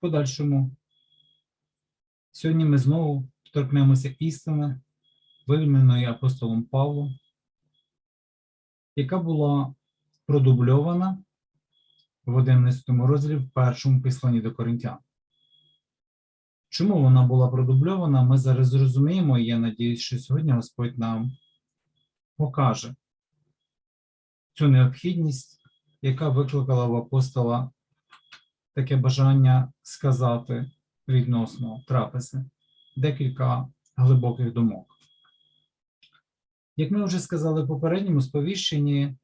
подальшому. Сьогодні ми знову торкнемося істини, вивільненої апостолом Павлом, яка була продубльована в 11 розділі в першому післанні до Коринтян. Чому вона була продубльована, ми зараз зрозуміємо, і я надіюсь, що сьогодні Господь нам покаже цю необхідність, яка викликала в апостола таке бажання сказати відносно трапези, декілька глибоких думок. Як ми вже сказали в попередньому сповіщенні,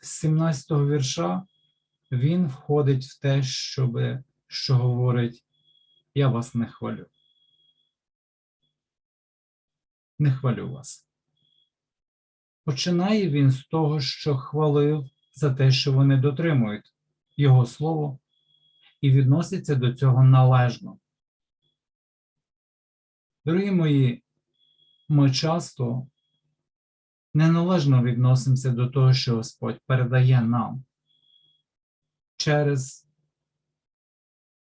з 17 вірша він входить в те, щоб, що говорить: Я вас не хвалю. Не хвалю вас. Починає він з того, що хвалив за те, що вони дотримують його слово і відносяться до цього належно. Дорогі мої, ми часто неналежно відносимося до того, що Господь передає нам через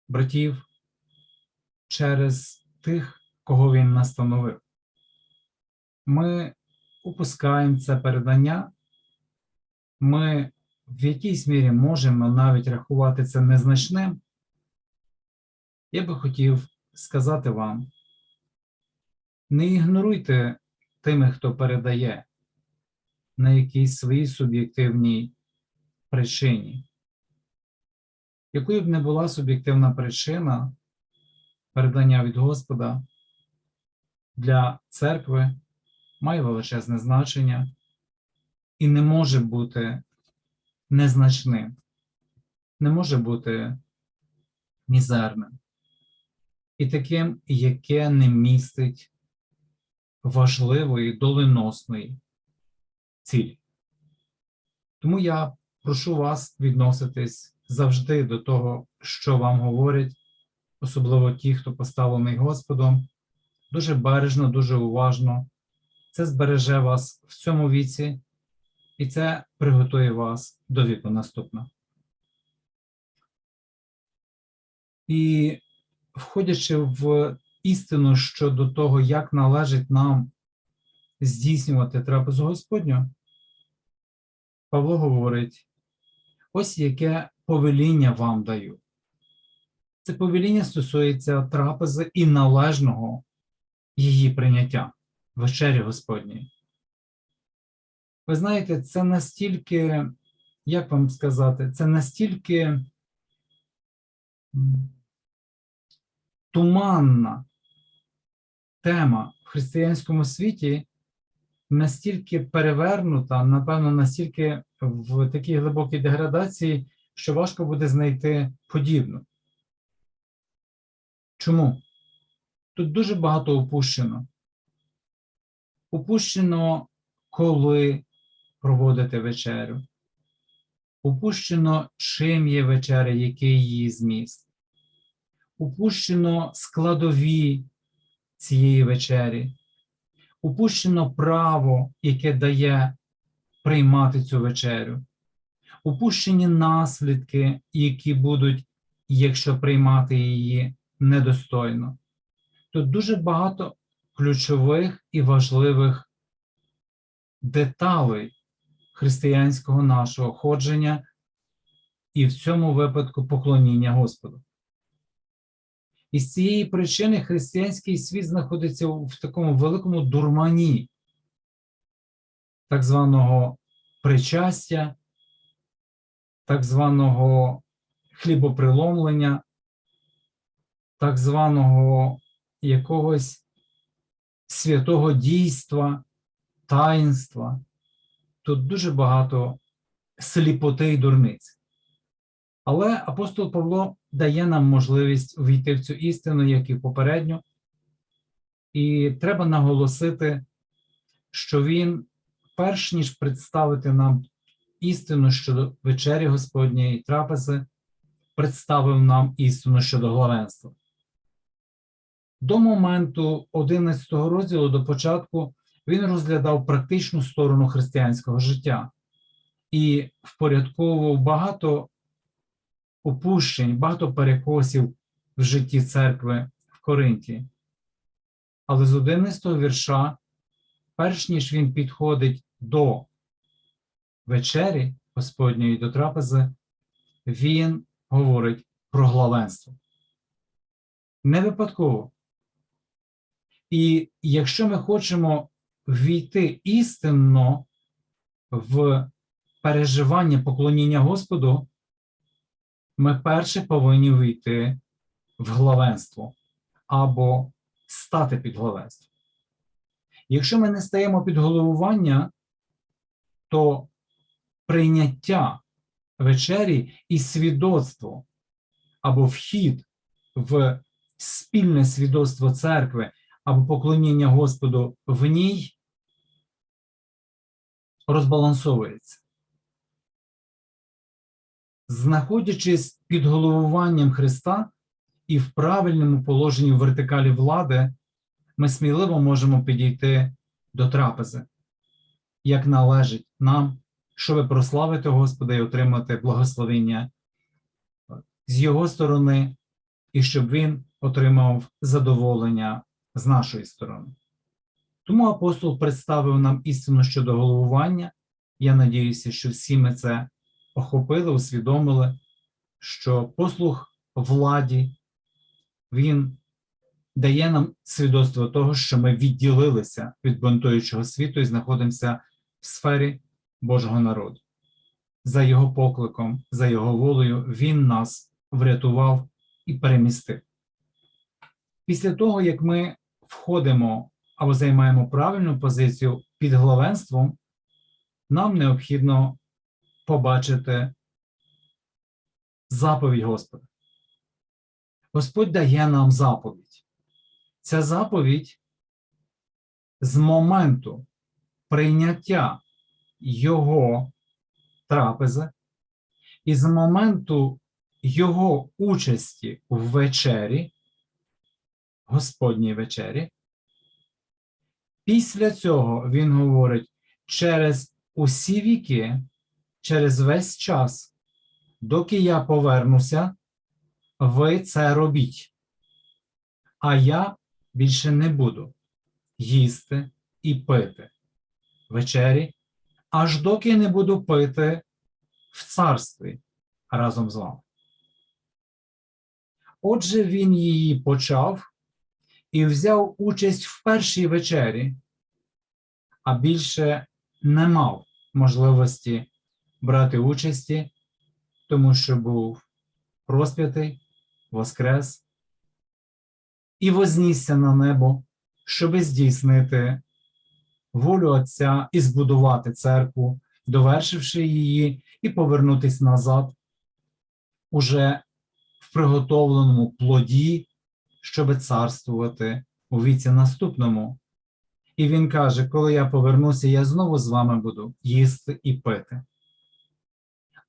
братів, через тих, кого Він настановив. Ми упускаємо це передання, ми в якійсь мірі можемо навіть рахувати це незначним. Я би хотів сказати вам, не ігноруйте тими, хто передає на якійсь своїй суб'єктивній причині. Якою б не була суб'єктивна причина передання від Господа для церкви має величезне значення і не може бути незначним, не може бути мізерним. І таким, яке не містить важливої, доленосної цілі. Тому я прошу вас відноситись завжди до того, що вам говорять, особливо ті, хто поставлений Господом, дуже бережно, дуже уважно. Це збереже вас в цьому віці, і це приготує вас до віку наступного. І входячи в істину щодо того, як належить нам здійснювати трапезу Господню, Павло говорить: ось яке повеління вам даю. Це повеління стосується трапези і належного її прийняття, вечері Господньої. Ви знаєте, це настільки, як вам сказати, це настільки туманна тема в християнському світі, настільки перевернута, напевно, настільки в такій глибокій деградації, що важко буде знайти подібну. Чому? Тут дуже багато упущено. Упущено, коли проводити вечерю. Упущено, чим є вечеря, який її зміст. Упущено складові цієї вечері. Упущено право, яке дає приймати цю вечерю. Упущені наслідки, які будуть, якщо приймати її недостойно. Тут дуже багато ключових і важливих деталей християнського нашого ходження і в цьому випадку поклоніння Господу. І з цієї причини християнський світ знаходиться в такому великому дурмані так званого причастя, так званого хлібоприломлення, так званого якогось святого дійства, таїнства. Тут дуже багато сліпоти і дурниць. Але апостол Павло дає нам можливість війти в цю істину, як і попередньо. І треба наголосити, що він, перш ніж представити нам істину щодо вечері Господньої трапези, представив нам істину щодо главенства. До моменту 11 розділу до початку він розглядав практичну сторону християнського життя і впорядковував багато опущень, багато перекосів в житті церкви в Коринті. Але з 11 вірша, перш ніж він підходить до вечері Господньої до трапези, він говорить про главенство. Не випадково. І якщо ми хочемо війти істинно в переживання поклоніння Господу, ми перше повинні вийти в главенство або стати під главенство. Якщо ми не стаємо під головування, то прийняття вечері і свідоцтво або вхід в спільне свідоцтво церкви або поклоніння Господу в ній розбалансовується. Знаходячись під головуванням Христа і в правильному положенні в вертикалі влади, ми сміливо можемо підійти до трапези, як належить нам, щоб прославити Господа і отримати благословення з Його сторони, і щоб Він отримав задоволення з нашої сторони. Тому апостол представив нам істину щодо головування. Я надіюся, що всі ми це охопили, усвідомили, що послух владі, він дає нам свідоцтво того, що ми відділилися від бунтуючого світу і знаходимося в сфері Божого народу. За його покликом, за його волею, він нас врятував і перемістив. Після того, як ми входимо або займаємо правильну позицію під главенством, нам необхідно побачити заповідь Господа. Господь дає нам заповідь. Ця заповідь з моменту прийняття Його трапези і з моменту Його участі в вечері, Господній вечері, Після цього він говорить: через усі віки, через весь час, доки я повернуся, ви це робіть. А я більше не буду їсти і пити вечері, аж доки не буду пити в царстві разом з вами. Отже, він її почав і взяв участь в першій вечері, а більше не мав можливості брати участі, тому що був розп'ятий, воскрес і вознісся на небо, щоби здійснити волю Отця і збудувати церкву, довершивши її, і повернутися назад уже в приготовленому плоді щоб царствувати у віці наступному. І він каже: коли я повернуся, я знову з вами буду їсти і пити.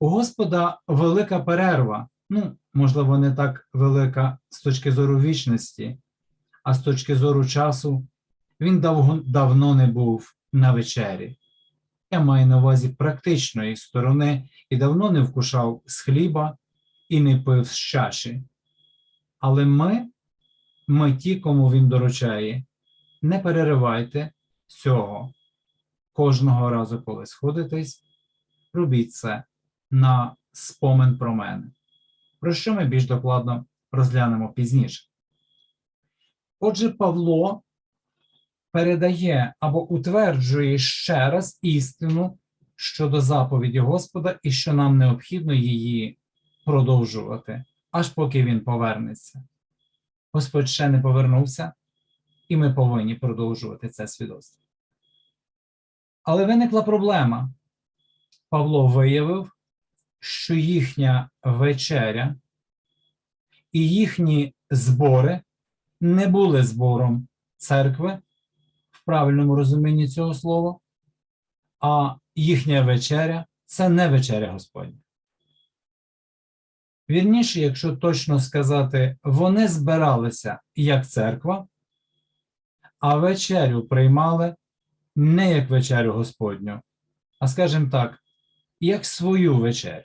У Господа велика перерва, ну, можливо, не так велика з точки зору вічності, а з точки зору часу, він дав, давно не був на вечері. Я маю на увазі практичної сторони і давно не вкушав з хліба і не пив з чаші. Але ми ми ті, кому він доручає, не переривайте цього. Кожного разу, коли сходитесь, робіть це на спомин про мене, про що ми більш докладно розглянемо пізніше. Отже, Павло передає або утверджує ще раз істину щодо заповіді Господа і що нам необхідно її продовжувати, аж поки він повернеться. Господь ще не повернувся, і ми повинні продовжувати це свідоцтво. Але виникла проблема. Павло виявив, що їхня вечеря і їхні збори не були збором церкви в правильному розумінні цього слова, а їхня вечеря це не вечеря Господня. Вірніше, якщо точно сказати, вони збиралися як церква, а вечерю приймали не як вечерю Господню, а скажімо так, як свою вечерю.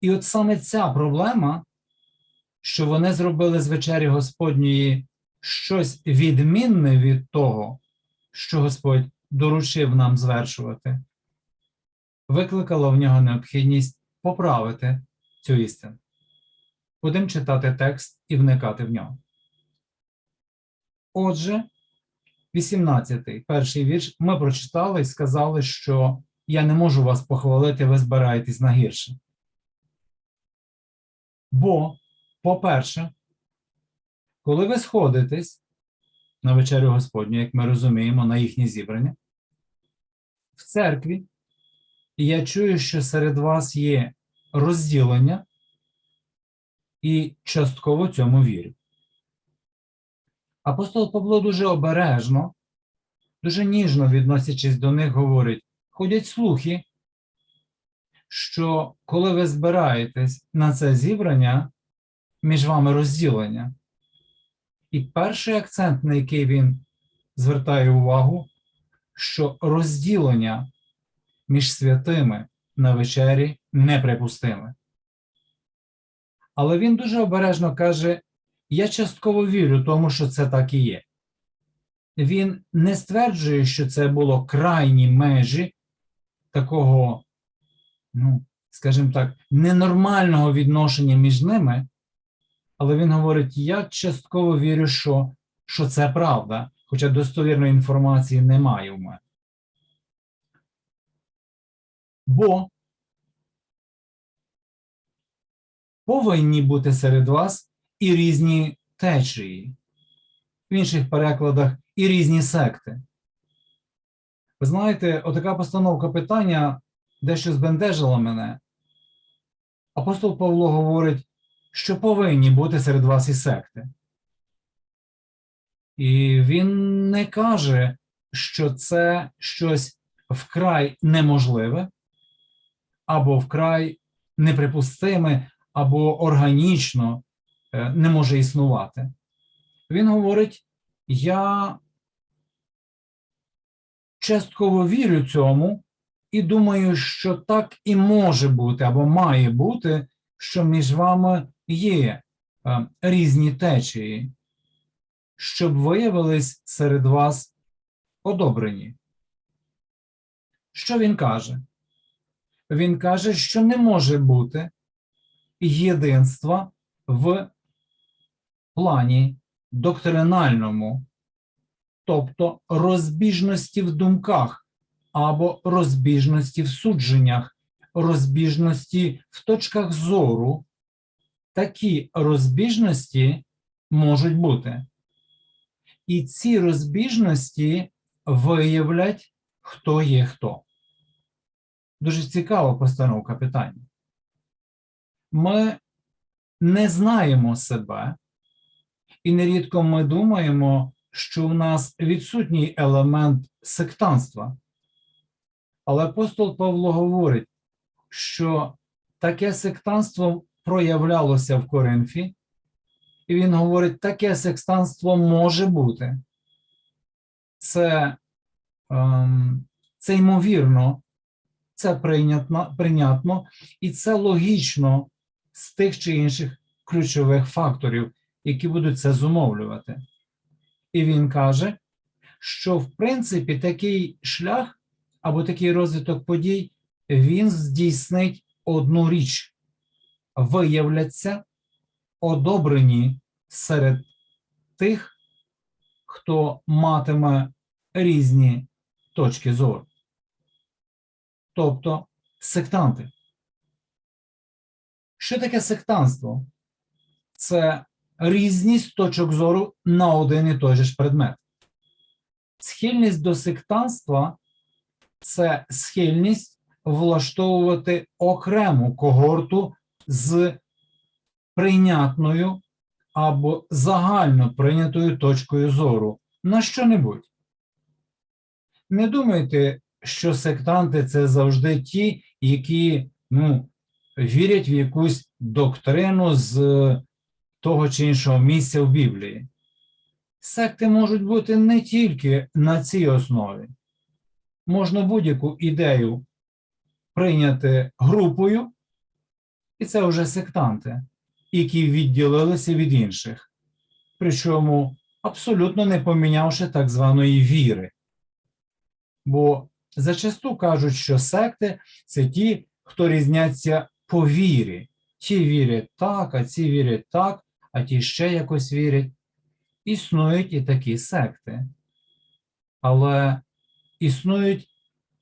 І от саме ця проблема, що вони зробили з вечері Господньої щось відмінне від того, що Господь доручив нам звершувати, викликала в нього необхідність поправити цю істину. Будемо читати текст і вникати в нього. Отже, 18-й, перший вірш, ми прочитали і сказали, що я не можу вас похвалити, ви збираєтесь на гірше. Бо, по-перше, коли ви сходитесь на вечерю Господню, як ми розуміємо, на їхнє зібрання, в церкві, і я чую, що серед вас є розділення, і частково цьому вірю. Апостол Павло дуже обережно, дуже ніжно відносячись до них, говорить: ходять слухи, що коли ви збираєтесь на це зібрання, між вами розділення. І перший акцент, на який він звертає увагу, що розділення між святими на вечері неприпустиме. Але він дуже обережно каже: я частково вірю тому, що це так і є. Він не стверджує, що це було крайні межі такого, ну, скажімо так, ненормального відношення між ними, але він говорить: я частково вірю, що, що це правда, хоча достовірної інформації немає у мене. Бо повинні бути серед вас і різні течії, в інших перекладах і різні секти. Ви знаєте, отака постановка питання дещо збентежила мене. Апостол Павло говорить, що повинні бути серед вас і секти. І він не каже, що це щось вкрай неможливе, або вкрай неприпустиме, або органічно е, не може існувати. Він говорить: я частково вірю цьому і думаю, що так і може бути, або має бути, що між вами є е, різні течії, щоб виявились серед вас одобрені. Що він каже? Він каже, що не може бути єдинства в плані доктринальному, тобто розбіжності в думках або розбіжності в судженнях, розбіжності в точках зору. Такі розбіжності можуть бути. І ці розбіжності виявлять, хто є хто. Дуже цікава постановка питання. Ми не знаємо себе, і нерідко ми думаємо, що в нас відсутній елемент сектанства. Але апостол Павло говорить, що таке сектанство проявлялося в Коринфі, і він говорить, таке сектанство може бути. Це, ем, це ймовірно, це прийнятно, прийнятно, і це логічно з тих чи інших ключових факторів, які будуть це зумовлювати. І він каже, що в принципі такий шлях або такий розвиток подій він здійснить одну річ: виявляться одобрені серед тих, хто матиме різні точки зору. Тобто сектанти. Що таке сектанство? Це різність точок зору на один і той же ж предмет. Схильність до сектанства це схильність влаштовувати окрему когорту з прийнятною або загально прийнятою точкою зору на що-небудь. Не думайте, що сектанти це завжди ті, які ну, вірять в якусь доктрину з того чи іншого місця в Біблії. Секти можуть бути не тільки на цій основі. Можна будь-яку ідею прийняти групою І це вже сектанти, які відділилися від інших, причому абсолютно не помінявши так званої віри. Бо зачасту кажуть, що секти це ті, хто різняться по вірі. Ті вірять так, а ці вірять так, а ті ще якось вірять. Існують і такі секти. Але існують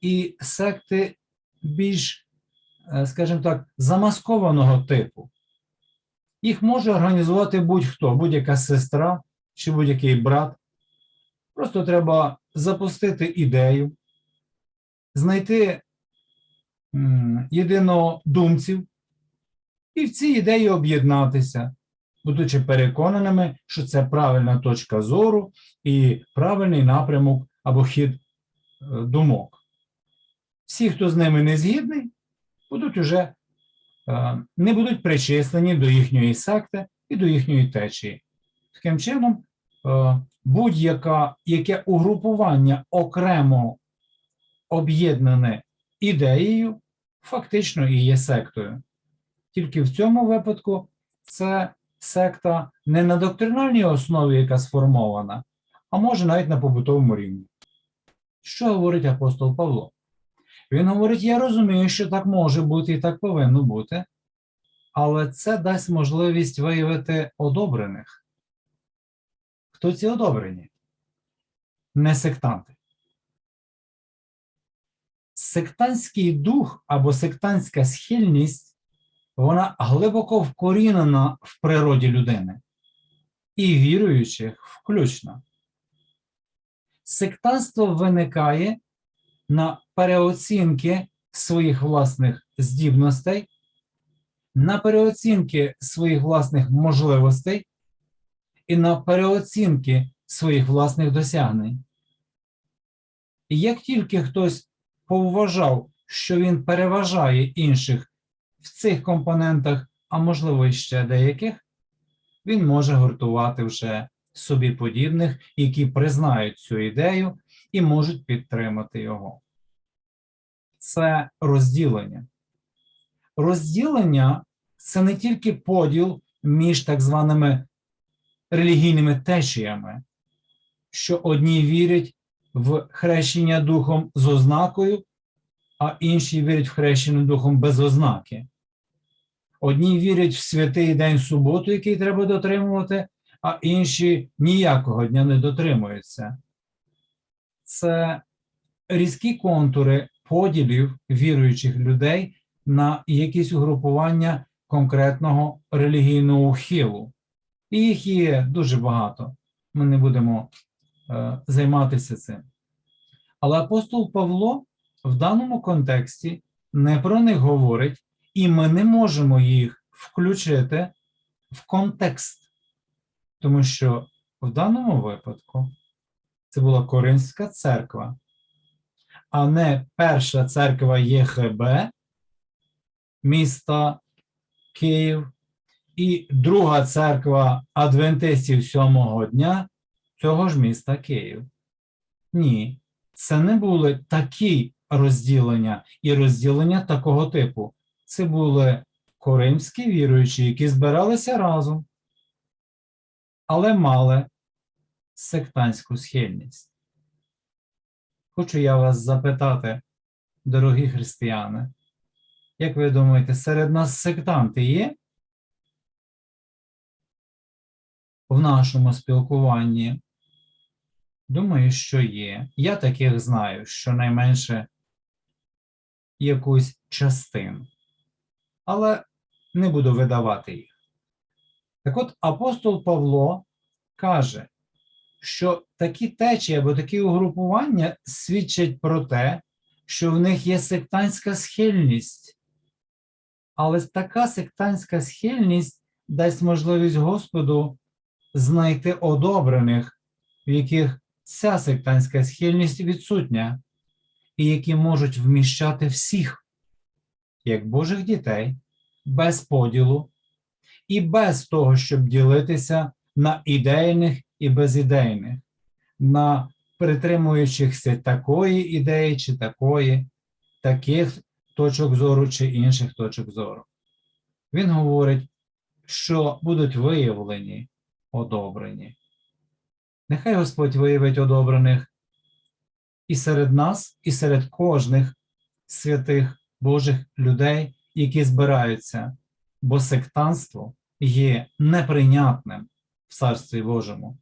і секти більш, е, скажімо так, замаскованого типу. Їх може організувати будь-хто, будь-яка сестра чи будь-який брат. Просто треба запустити ідею, знайти єдинодумців і в цій ідеї об'єднатися, будучи переконаними, що це правильна точка зору і правильний напрямок або хід е, думок. Всі, хто з ними не згідний, будуть уже е, не будуть причислені до їхньої секти і до їхньої течії. Таким чином, е, будь-яке яке угрупування окремо об'єднане ідеєю, фактично і є сектою. Тільки в цьому випадку це секта не на доктринальній основі, яка сформована, а може навіть на побутовому рівні. Що говорить апостол Павло? Він говорить: я розумію, що так може бути і так повинно бути, але це дасть можливість виявити одобрених. Хто ці одобрені? Не сектанти. Сектантський дух або сектантська схильність, вона глибоко вкорінена в природі людини і віруючих включно. Сектантство виникає на переоцінки своїх власних здібностей, на переоцінки своїх власних можливостей і на переоцінки своїх власних досягнень. І як тільки хтось повважав, що він переважає інших в цих компонентах, а можливо ще деяких, він може гуртувати вже собі подібних, які признають цю ідею і можуть підтримати його. Це розділення. Розділення це не тільки поділ між так званими релігійними течіями, що одні вірять в хрещення духом з ознакою, а інші вірять в хрещення духом без ознаки. Одні вірять в святий день суботу, який треба дотримувати, а інші ніякого дня не дотримуються. Це різкі контури поділів віруючих людей на якісь угрупування конкретного релігійного ухилу. І їх є дуже багато. Ми не будемо займатися цим. Але апостол Павло в даному контексті не про них говорить, і ми не можемо їх включити в контекст, тому що в даному випадку це була Коринська церква, а не перша церква ЄХБ міста Київ і друга церква адвентистів сьомого дня цього ж міста Київ. Ні, це не були такі розділення і розділення такого типу. Це були коримські віруючі, які збиралися разом, але мали сектантську схильність. Хочу я вас запитати, дорогі християни, як ви думаєте, серед нас сектанти є? В нашому спілкуванні? Думаю, що є. Я таких знаю, щонайменше якусь частину. Але не буду видавати їх. Так от апостол Павло каже, що такі течії або такі угрупування свідчать про те, що в них є сектантська схильність. Але така сектантська схильність дасть можливість Господу знайти одобрених, в яких ця сектантська схильність відсутня, і які можуть вміщати всіх, як Божих дітей, без поділу і без того, щоб ділитися на ідейних і безідейних, на притримуючихся такої ідеї чи такої, таких точок зору чи інших точок зору. він говорить, що будуть виявлені одобрені. Нехай Господь виявить одобрених і серед нас, і серед кожних святих Божих людей, які збираються, бо сектанство є неприйнятним в Царстві Божому.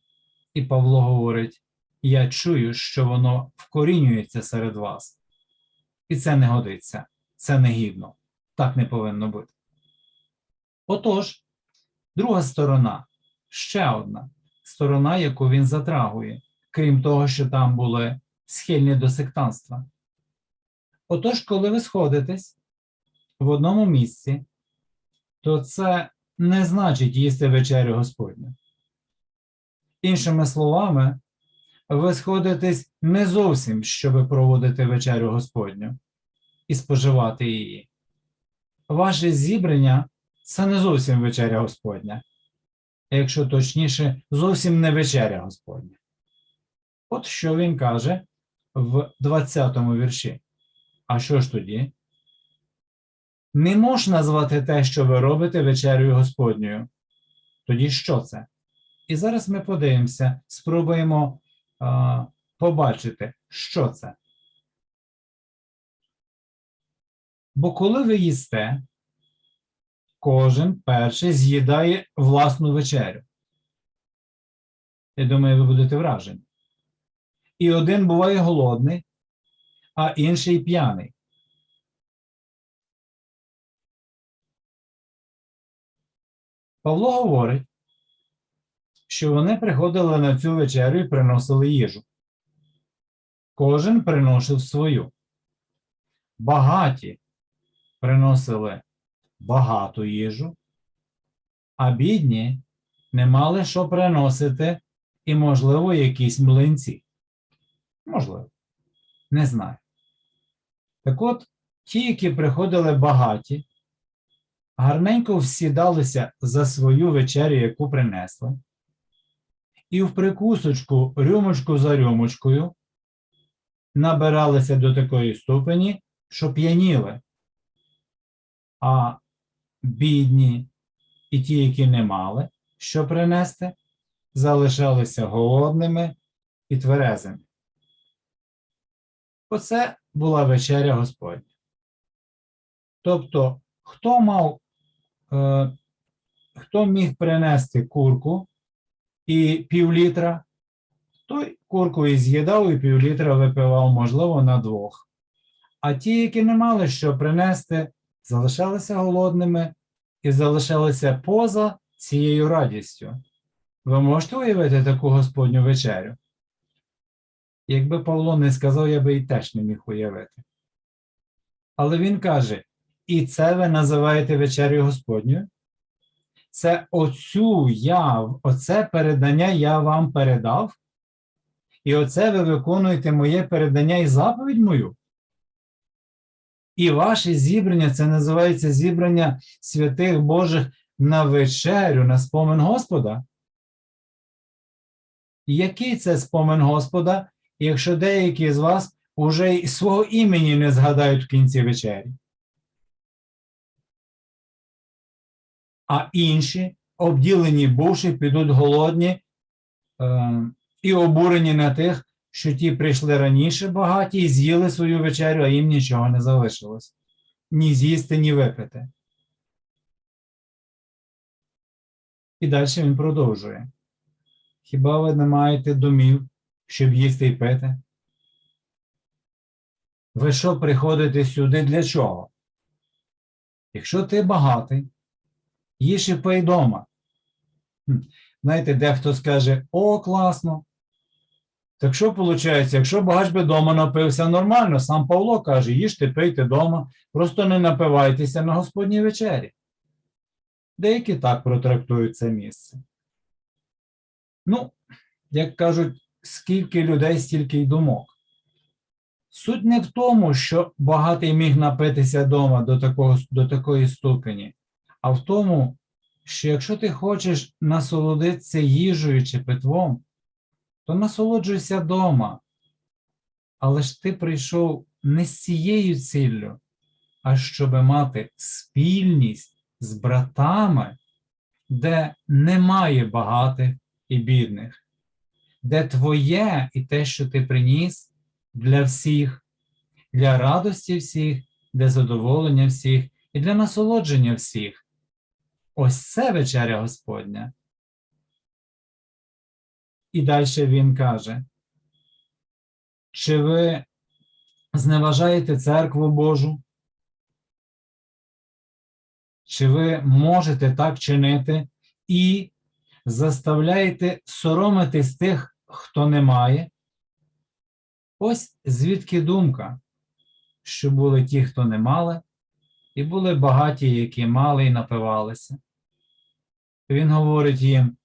І Павло говорить: я чую, що воно вкорінюється серед вас. І це не годиться, це негідно, так не повинно бути. Отож, друга сторона, ще одна сторона, яку він затрагує, крім того, що там були схильні до сектанства. Отож, коли ви сходитесь в одному місці, то це не значить їсти вечерю Господню. Іншими словами, ви сходитесь не зовсім, щоб проводити вечерю Господню і споживати її. Ваше зібрання це не зовсім вечеря Господня, якщо точніше, зовсім не вечеря Господня. От що він каже в 20 му вірші. А що ж тоді? Не можна назвати те, що ви робите вечерею Господньою. Тоді що це? І зараз ми подивимося, спробуємо а, побачити, що це. Бо коли ви їсте, кожен перший з'їдає власну вечерю. Я думаю, ви будете вражені. І один буває голодний, а інший п'яний. Павло говорить, що вони приходили на цю вечерю і приносили їжу. Кожен приносив свою. Багаті приносили багату їжу, а бідні не мали що приносити і, можливо, якісь млинці. Можливо, не знаю. Так от, ті, які приходили багаті, гарненько всідалися за свою вечерю, яку принесли, і в прикусочку рюмочку за рюмочкою набиралися до такої ступені, що п'яніли. А бідні і ті, які не мали що принести, залишалися голодними і тверезими. Оце була вечеря Господня. Тобто, хто мав, е, хто міг принести курку і півлітра, той курку і з'їдав, і півлітра випивав, можливо, на двох. А ті, які не мали що принести, залишалися голодними і залишалися поза цією радістю. Ви можете уявити таку Господню вечерю? Якби Павло не сказав, я би і теж не міг уявити. Але він каже: і це ви називаєте вечерю Господню? Це оцю я, оце передання я вам передав, і оце ви виконуєте моє передання і заповідь мою. І ваше зібрання це називається зібрання святих Божих на вечерю, на спомин Господа. Який це спомин Господа, якщо деякі з вас уже й свого імені не згадають в кінці вечері? А інші, обділені бувши, підуть голодні е, і обурені на тих, що ті прийшли раніше багаті і з'їли свою вечерю, а їм нічого не залишилось. Ні з'їсти, ні випити. І далі він продовжує. Хіба ви не маєте домів, щоб їсти і пити? Ви що приходите сюди для чого? Якщо ти багатий, їж і пий дома. Знаєте, дехто скаже, о, класно. Так що виходить, якщо багач би дома напився нормально, сам Павло каже, їжте, пийте дома, просто не напивайтеся на Господній вечері. Деякі так протрактують це місце. Ну, як кажуть, скільки людей, стільки й думок. Суть не в тому, що багатий міг напитися вдома до, такого, до такої ступені, а в тому, що якщо ти хочеш насолодитися їжею чи питвом, то насолоджуйся вдома. Але ж ти прийшов не з цією ціллю, а щоб мати спільність з братами, де немає багатих і бідних, де твоє і те, що ти приніс для всіх, для радості всіх, для задоволення всіх і для насолодження всіх. Ось це вечеря Господня. І далі він каже: чи ви зневажаєте церкву Божу? Чи ви можете так чинити і заставляєте соромитись тих, хто не має? Ось звідки думка, що були ті, хто не мали, і були багаті, які мали і напивалися. Він говорить їм: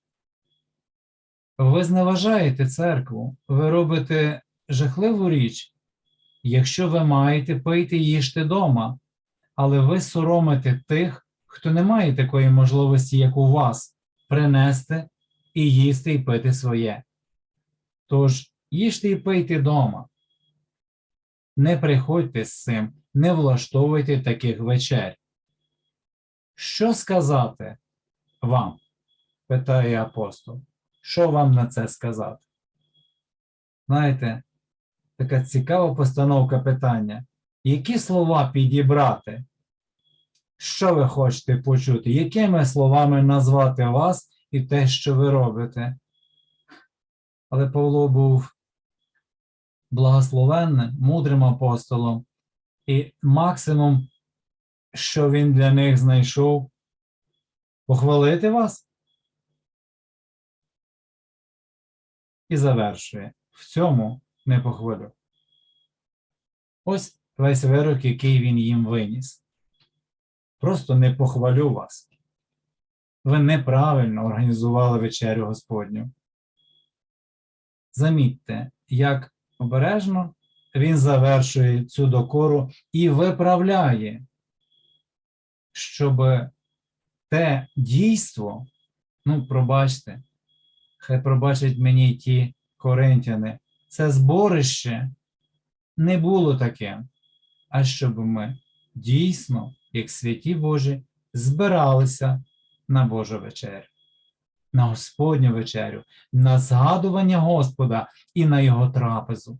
ви зневажаєте церкву, ви робите жахливу річ. Якщо ви маєте пийте, їжте дома, але ви соромите тих, хто не має такої можливості, як у вас, принести і їсти і пити своє. Тож їжте і пийте дома. Не приходьте з цим, не влаштовуйте таких вечер. Що сказати вам? питає апостол. Що вам на це сказати? Знаєте, така цікава постановка питання. Які слова підібрати? Що ви хочете почути? Якими словами назвати вас і те, що ви робите? Але Павло був благословенним, мудрим апостолом, і максимум, що він для них знайшов, похвалити вас. І завершує. В цьому не похвалю. Ось весь вирок, який він їм виніс. Просто не похвалю вас. Ви неправильно організували вечерю Господню. Замітьте, як обережно він завершує цю докору і виправляє, щоб те дійство, ну, пробачте, хай пробачать мені ті коринтяни, це зборище не було таким, а щоб ми дійсно, як святі Божі, збиралися на Божу вечерю, на Господню вечерю, на згадування Господа і на Його трапезу.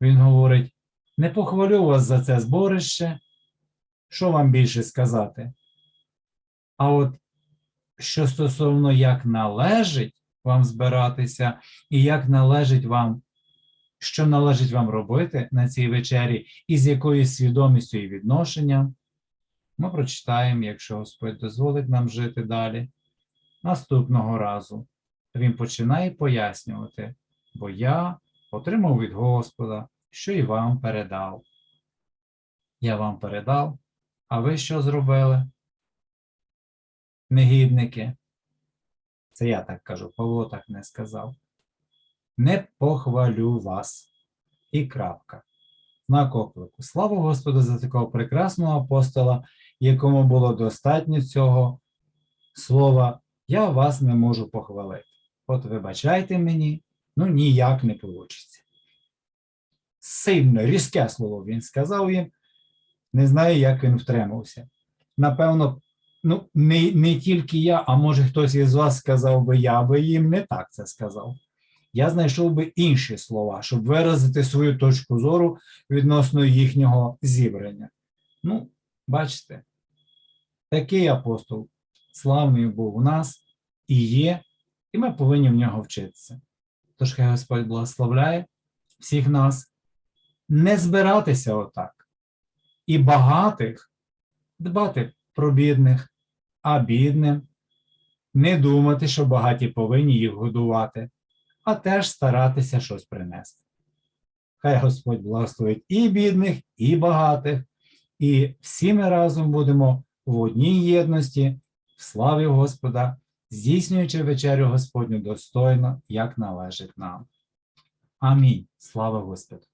Він говорить: не похвалю вас за це зборище, що вам більше сказати? А от що стосовно як належить вам збиратися, і як належить вам, що належить вам робити на цій вечері, і з якою свідомістю і відношенням, ми прочитаємо, якщо Господь дозволить нам жити далі. Наступного разу він починає пояснювати, бо я отримав від Господа, що і вам передав. Я вам передав, а ви що зробили? Негідники. Це я так кажу, Павло так не сказав. Не похвалю вас. І крапка. Знак оклику. Слава Господу за такого прекрасного апостола, якому було достатньо цього слова. Я вас не можу похвалити. От вибачайте мені, ну ніяк не вийде. Сильно, різке слово він сказав їм. Не знаю, як він втримався. Напевно, ну, не, не тільки я, а може хтось із вас сказав би, я би їм не так це сказав. Я знайшов би інші слова, щоб виразити свою точку зору відносно їхнього зібрання. Ну, бачите, такий апостол славний був у нас і є, і ми повинні в нього вчитися. Тож хай Господь благословляє всіх нас не збиратися отак. І багатих дбати про бідних, а бідним не думати, що багаті повинні їх годувати, а теж старатися щось принести. Хай Господь благословить і бідних, і багатих, і всі ми разом будемо в одній єдності, в славі Господа, здійснюючи вечерю Господню достойно, як належить нам. Амінь. Слава Господу!